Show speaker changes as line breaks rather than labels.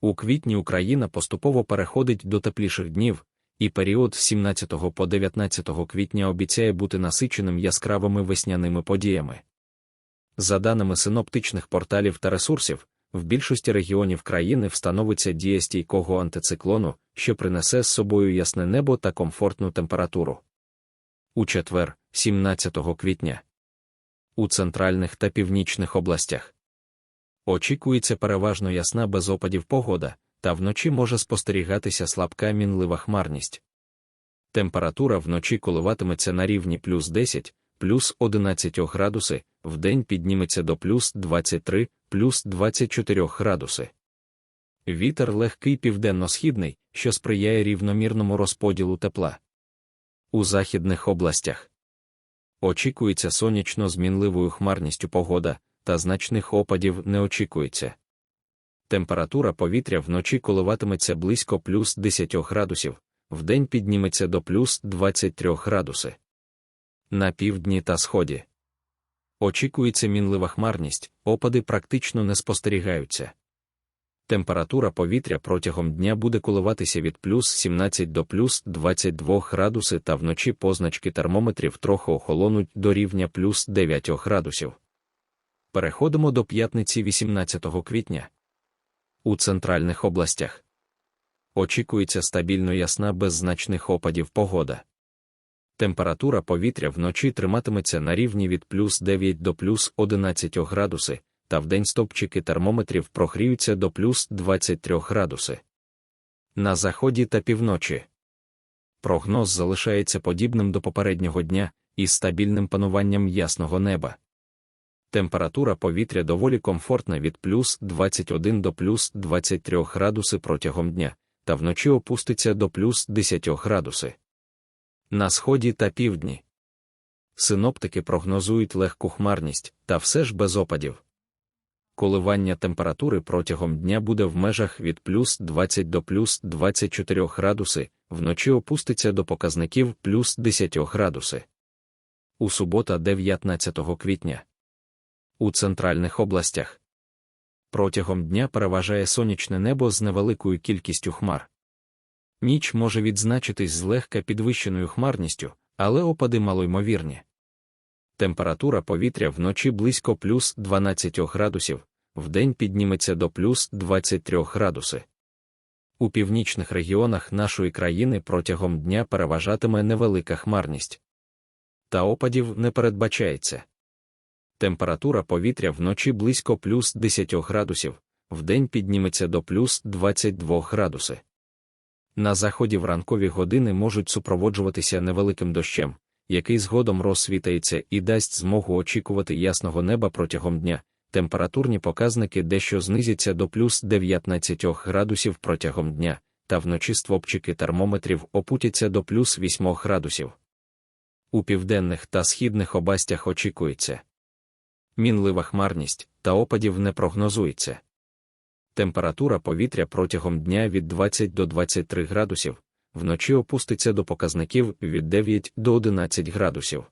У квітні Україна поступово переходить до тепліших днів, і період з 17 по 19 квітня обіцяє бути насиченим яскравими весняними подіями. За даними синоптичних порталів та ресурсів, в більшості регіонів країни встановиться дія стійкого антициклону, що принесе з собою ясне небо та комфортну температуру. У четвер, 17 квітня, у центральних та північних областях очікується переважно ясна без опадів погода, та вночі може спостерігатися слабка мінлива хмарність. Температура вночі коливатиметься на рівні плюс 10, плюс 11 градуси, вдень підніметься до плюс 23, плюс 24 градуси. Вітер легкий південно-східний, що сприяє рівномірному розподілу тепла. У західних областях очікується сонячно змінливою хмарністю погода, та значних опадів не очікується. Температура повітря вночі коливатиметься близько плюс 10 градусів, вдень підніметься до плюс 23 градуси. На півдні та сході очікується мінлива хмарність, опади практично не спостерігаються. Температура повітря протягом дня буде коливатися від плюс 17 до плюс 22 градуси та вночі позначки термометрів трохи охолонуть до рівня плюс 9 градусів. Переходимо до п'ятниці 18 квітня. У центральних областях очікується стабільно ясна без значних опадів погода. Температура повітря вночі триматиметься на рівні від плюс 9 до плюс 11 градуси, та вдень стопчики термометрів прогріються до плюс 23 градуси. На заході та півночі прогноз залишається подібним до попереднього дня із стабільним пануванням ясного неба. Температура повітря доволі комфортна від плюс 21 до плюс 23 градуси протягом дня, та вночі опуститься до плюс 10 градуси. На сході та півдні. Синоптики прогнозують легку хмарність, та все ж без опадів. Коливання температури протягом дня буде в межах від плюс 20 до плюс 24 градуси, вночі опуститься до показників плюс 10 градуси. У субота 19 квітня. У центральних областях. Протягом дня переважає сонячне небо з невеликою кількістю хмар. Ніч може відзначитись злегка підвищеною хмарністю, але опади малоймовірні. Температура повітря вночі близько плюс 12 градусів, вдень підніметься до плюс 23 градуси. У північних регіонах нашої країни протягом дня переважатиме невелика хмарність. Та опадів не передбачається. Температура повітря вночі близько плюс 10 градусів, вдень підніметься до плюс 22 градуси. На заході в ранкові години можуть супроводжуватися невеликим дощем, який згодом розсвітається і дасть змогу очікувати ясного неба протягом дня. Температурні показники дещо знизяться до плюс 19 градусів протягом дня, та вночі стовпчики термометрів опутяться до плюс 8 градусів. У південних та східних областях очікується мінлива хмарність та опадів не прогнозується. Температура повітря протягом дня від 20 до 23 градусів, вночі опуститься до показників від 9 до 11 градусів.